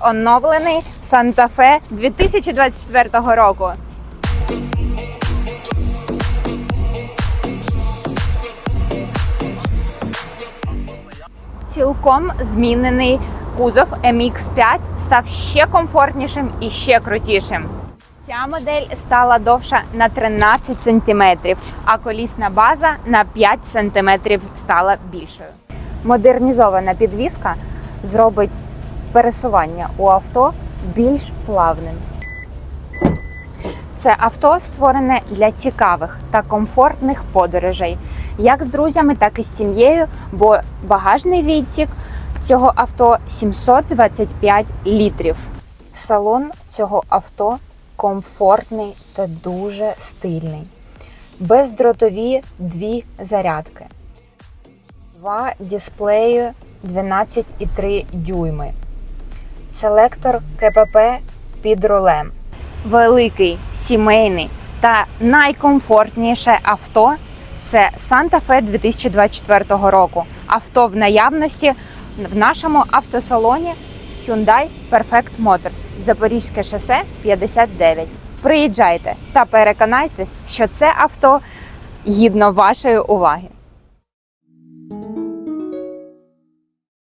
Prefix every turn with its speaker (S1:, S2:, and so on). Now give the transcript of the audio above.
S1: Оновлений Санта-Фе 2024 року. Цілком змінений кузов MX5 став ще комфортнішим і ще крутішим. Ця модель стала довша на 13 см, а колісна база на 5 см стала більшою. Модернізована підвіска зробить пересування у авто більш плавним. Це авто створене для цікавих та комфортних подорожей, як з друзями, так і з сім'єю, бо багажний відсік цього авто 725 літрів. Салон цього авто комфортний та дуже стильний. Бездротові дві зарядки, два дисплеї 12,3 дюйми, селектор КПП під рулем великий, сімейний та найкомфортніше авто це Santa Fe 2024 року. Авто в наявності в нашому автосалоні Hyundai Perfect Motors, Запорізьке шосе 59. Приїжджайте та переконайтесь, що це авто гідно вашої уваги.